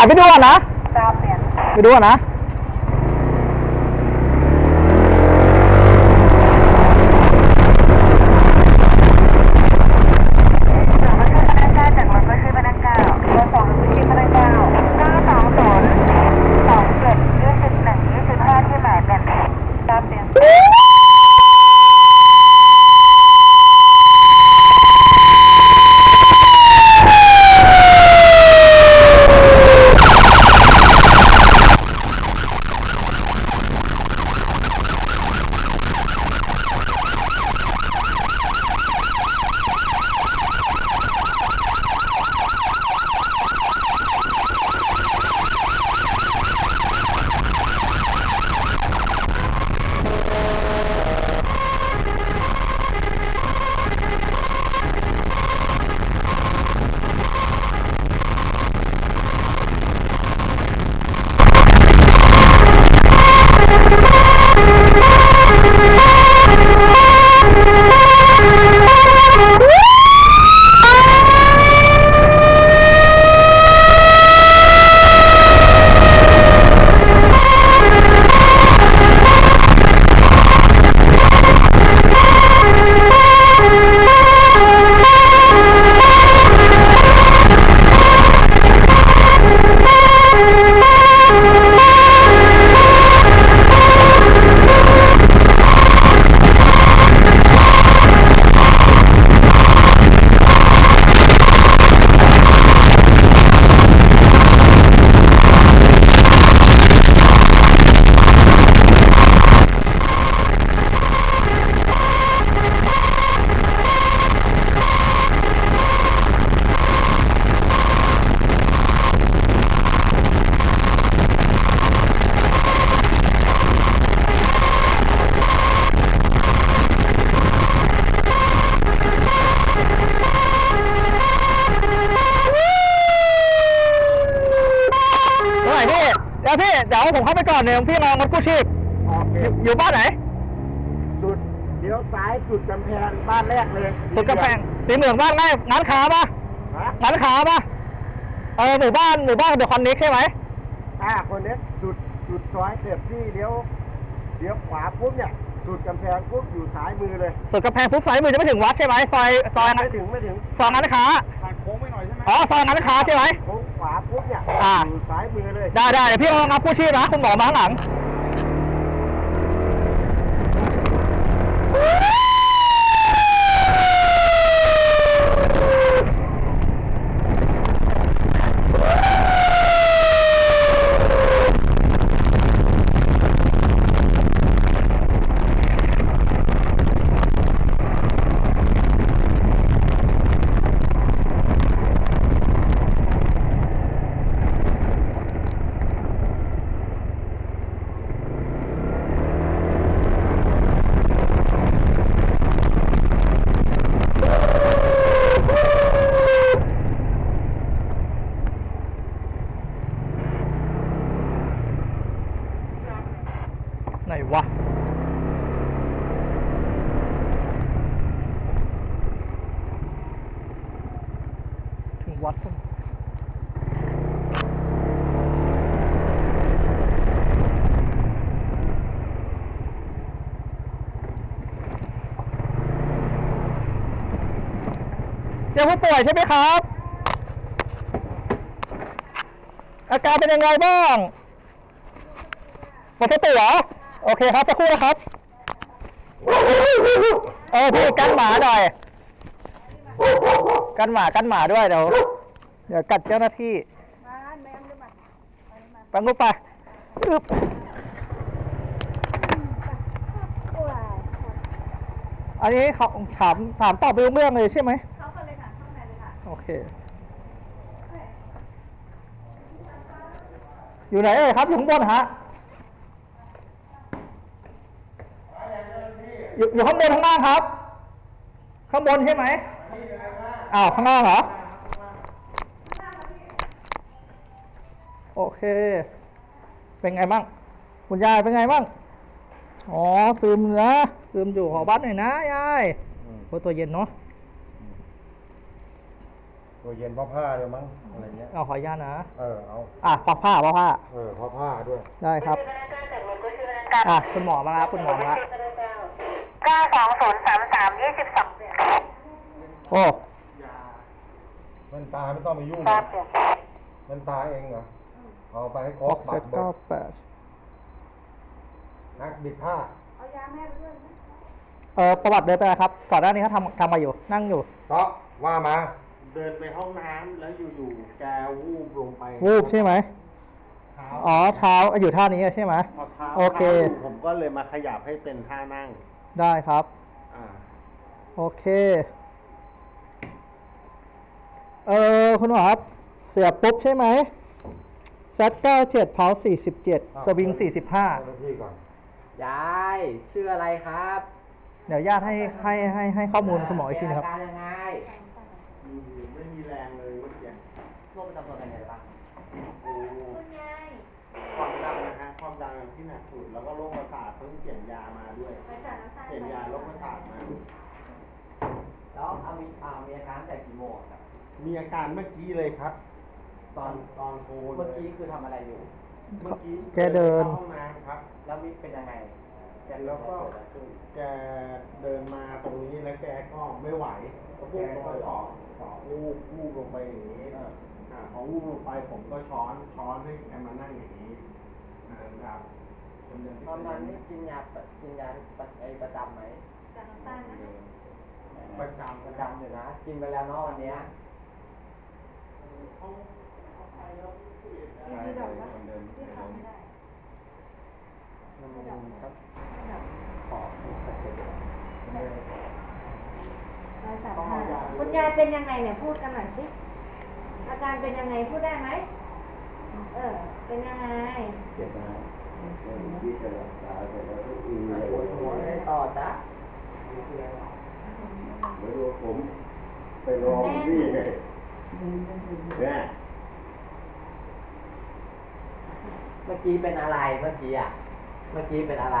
ถ่ายไปดูก่อนนะตาเปลี่ยนไปดูก่อนนะ ผมเข้าไปก่อนเนี่ยพี่รองรถกู้ชีพโอเคอยู่อยู่บ้านไหน สุดเลี้ยวซ้ายสุดกำแพงบ้านแรกเลยสุดกำแพงสีเหลืองบ้านง่ายร้านค้าปะฮะร้านค้าปะเออหมู่บ้านหมู่บ้านเดอะคอนเน็กใช่ไหมอ่าคนนี้สุดสุดซอยเสร็จพี่เลี้ยวเลี้ยวขวาปุ๊บเนี่ย สุดกำแพงปุ๊บอยู่ซ้ายมือเลยสุดกำแพงปุ๊บซ้ายมือจะไม่ถึงวัดใช่ไหมซอยซอยไม่ถึงไม่ถึงซอยร้านค้า ผ่านโค้งไปหน่อยใช่ไหมอ๋อซอยร้านค้าใช่ไหมโค้ง ขวาปุ๊บเนี่ยอ่าอยู่ซ้ายมือเลยได้ได้เดี๋ยวพี่รองรับกู้ชีพนะคุณหมอมาข้างหลัง ไหนวะ ถึง วัดเจอผู้ป่วยใช่ไหมครับ อาการเป็นยังไงบ้างหมดสติเหรอโอเคครับสักครู่นะครับเออพี่กันหมาหน่อย กันหมากันหมาด้วยเดี๋ยว เดี๋ยวกัดเจ้าหน้าที่ไปงูไปอึ๊บอันนี้เขาถามถามตอบไปรู้เรื่องเลยใช่ไหมเข้ากันเลยค่ะเข้าในเลยค่ะ โอเค อยู่ไหนเอ่ยครับอยู่ข้างบนฮะ อยู่อยู่ข้างบนข้างล่างครับ ข้างบนใช่ไหมอ้าวข้างล่างเหรอ โอเค เป็นไงบ้าง คุณยายเป็นไงบ้าง อ๋อซึมนะซึมอยู่ขอบัตรหน่อยนะยายโอ้ตัวเย็นเนาะตัวเย็นเพราะผ้าด้วยมั้งอะไรเงี้ยเอาขออนุญาตนะ เออเอาอะพักผ้าพักผ้า เออเพราะผ้าด้วยได้ครับ อะคุณหมอมาแล้วคุณหมอมาแล้วเก้าสองศูนย์สามสามยี่สิบสองโอ้แว่นตาไม่ต้องไปยุ่งครันะบแว่นตาเองเหรอ เอาไปให้ครอบอกบัเซตตรหมเก้าดแปดนักบิดผ้าเออประวัติเดินไปนะครับ ก่อนหน้านี้เขาทำทำมาอยู่ นั่งอยู่ เต๊ะว่ามา เดินไปห้องน้ำแล้วอยู่ๆแกวูบลงไปวูบใช่ไหม เท้าอ๋อ เท้าอยู่ท่านี้ใช่ไหม พอเท้าโอเค ท้ายู่ผมก็เลยมาขยับให้เป็นท่านั่ง ได้ครับ อ่า โอเค เออคุณหมอครับ เสียบปุ๊บใช่ไหม เซตเก้าเจ็ดเพาสี่สิบเจ็ดสวิงสี่สิบห้าเจ้าหน้าที่ก่อนยายชื่ออะไรครับเดี๋ยวญาติให้ให้ให้ให้ข้อมูลคุณหมออีกทีนะครับมีอาการยังไงอยู่ๆไม่มีแรงเลยเมื่อกี้โรคประจำตัวเป็นไงบ้างโอ้ความดันนะฮะความดันที่หนักสุด แล้วก็โรคประสาทเพิ่งเปลี่ยนยามาด้วย เปลี่ยนยาโรคประสาทมา แล้วเอามีอ่ามีอาการตั้งแต่กี่โมงครับมีอาการเมื่อกี้เลยครับ ตอนตอนโทรเมื่อกี้คือทำอะไรอยู่ เมื่อกี้แกเดิน ข้าห้องน้ำครับ แล้วมีเป็นยังไงแกแล้วก็เกิดอะไรขึ้นแกเดินมาตรงนี้แล้วแกก็ไม่ไหวแกก็เกาะเกาะวูบวูบลงไปอย่างนี้อ่าพอวูบลงไปผมก็ช้อนช้อนให้แกมานั่งอย่างนี้นะครับเป็นเรื่องที่ตอนนั้นนี่กินยาประกินยาประไอประจำไหมประจำประจำอยู่นะ กินไปแล้วเนาะวันเนี้ย อืมครับขอสักเดียวคุณยายเป็นยังไงเนี่ยพูดกันหน่อยสิ อาการเป็นยังไงพูดได้ไหม เออ เป็นยังไงเสียดายปวดหัวไงต่อจ๊ะไม่รู้ผมไปรอพี่ไงเนี่ย เมื่อกี้เป็นอะไรเมื่อกี้อะ เมื่อกี้เป็นอะไร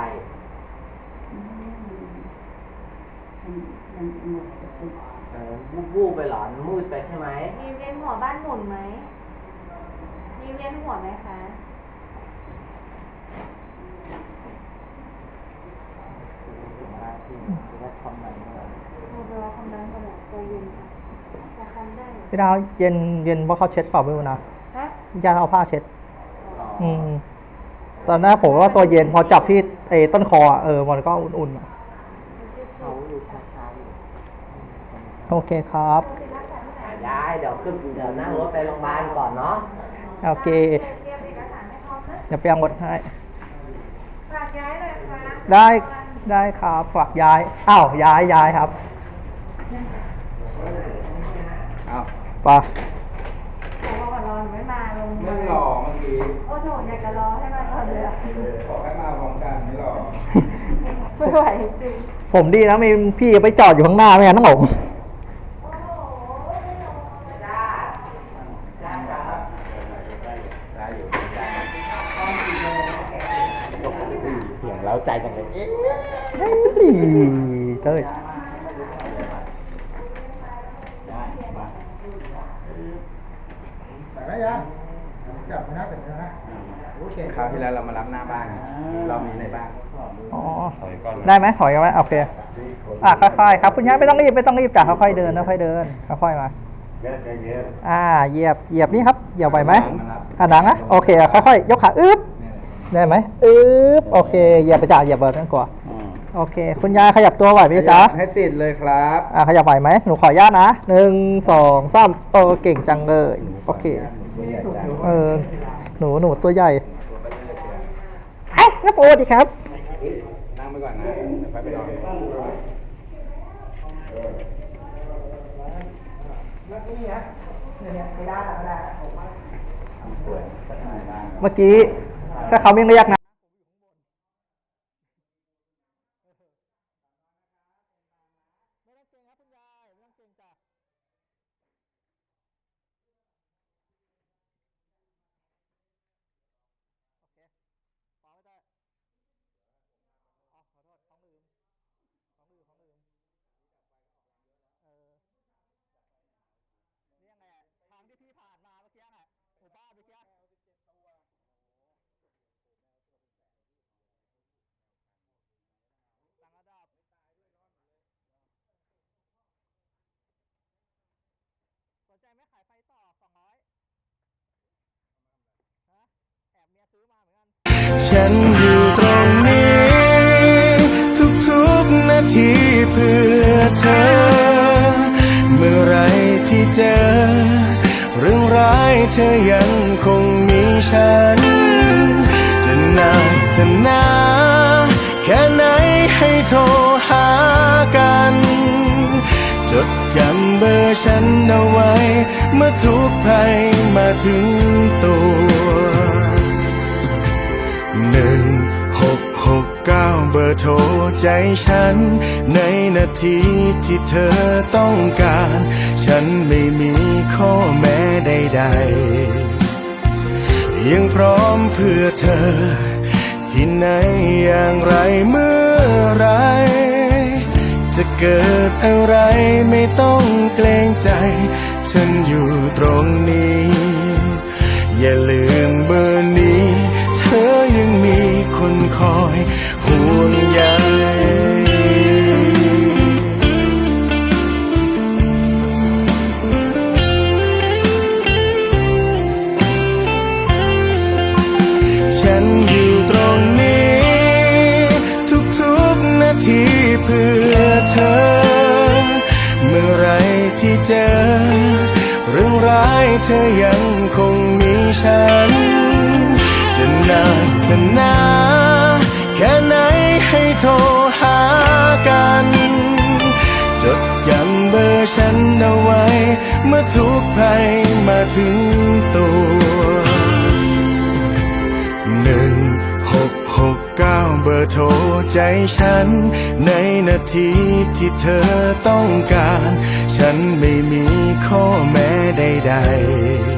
เออวูบวูบไปเหรอมืดไปใช่ไหมมีเวียนหัวบ้านหมุนไหม มีเวียนหัวไหมคะโมเดลความดันกระบอกตัวเย็นค่ะจะทำได้เหรอพี่ดาวเย็นเย็นว่าเขาเช็ดเปล่าไม่รู้นะฮะญาติเอาผ้าเช็ด อืมตอนแรกผมว่าตัวเย็นพอจับที่ไอ้ต้นคออะเออมันก็อุ่นๆอะเขาอยู่ช้าๆอยู่โอเคครับย้ายเดี๋ยวขึ้นเดี๋ยวนั่งรถไปโรงพยาบาลก่อนเนาะ โอเคเตรียมเอกสารให้พร้อมนะเดี๋ยวไปเอาหมดให้ ฝากย้ายเลยค่ะได้ได้ครับฝากย้าย อ้าวย้ายย้ายครับอ้าวไปผมว่าวันรอ หนูไม่มาลงไม่หล่อเมื่อกี้โอ้โหอยากจะรอให้มาตอนเลยอะบอกให้มาพร้อมกันไม่หล่อ ไม่ไหวจริง ผมดีนะมีพี่ไปจอดอยู่ข้างหน้าไม่งั้นต้องหลง เสียงเล้าใจจังเลย เฮ้ยเต้ย แต่ไม่ยัง จับนะแต่ไม่นะคราวที่แล้วเรามารับหน้าบ้านเรามีในบ้านอ๋อได้ไหมถอยกันไหมโอเคอะค่อยๆครับคุณย่าไม่ต้องรีบไม่ต้องรีบจ้ะค่อยๆเดินค่อยๆเดินค่อยๆมาเย็นใจเย็นอ่าเหยียบเหยียบนี่ครับเหยียบไหวไหมอะหนังอะโอเคอะค่อยๆยกขาอึ๊บได้ไหมอึ๊บโอเคเหยียบไปจ้ะเหยียบเบอร์นั่นกว่า โอเค คุณยายขยับตัวไหวไหมจ๊ะ ให้ติดเลยครับอะขยับไหวไหมหนูขออนุญาตนะหนึ่งสองสามโอเก่งจังเลย โอเค เออ หนูหนูตัวใหญ่เอ้ยน้าปูสวัสดีครับ นั่งไปก่อนนะเดี๋ยวไปไปนอนเมื่อกี้ ถ้าเขาไม่เรียกนะ ฉันอยู่ตรงนี้ ทุกๆนาทีเพื่อเธอ เมื่อไรที่เจอ เรื่องร้ายเธอยังคงมีฉัน จะนานจะนานแค่ไหนให้โทรหากัน จดจำเบอร์ฉันเอาไว้ เมื่อทุกภัยมาถึงตัว อโทรใจฉัน ในนาทีที่เธอต้องการ ฉันไม่มีข้อแม้ใดๆ ยังพร้อมเพื่อเธอ ที่ไหนอย่างไรเมื่อไร จะเกิดอะไรไม่ต้องเกรงใจ ฉันอยู่ตรงนี้ อย่าลืมเบอร์นี้ เธอยังมีคนคอย ที่เจอ เรื่องร้ายเธอยังคงมีฉัน จะนานจะนานแค่ไหนให้โทรหากัน จดจำเบอร์ฉันเอาไว้ เมื่อทุกภัยมาถึงตัว ใจฉัน ในนาทีที่เธอต้องการ ฉันไม่มีข้อแม้ใด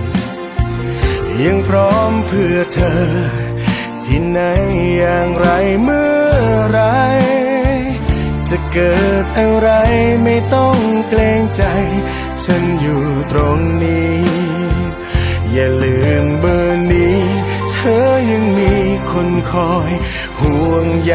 ๆ ยังพร้อมเพื่อเธอ ที่ไหนอย่างไรเมื่อไร จะเกิดอะไรไม่ต้องเกรงใจ ฉันอยู่ตรงนี้ อย่าลืมเบอร์นี้ เธอยังมีคนคอย ห่วงใย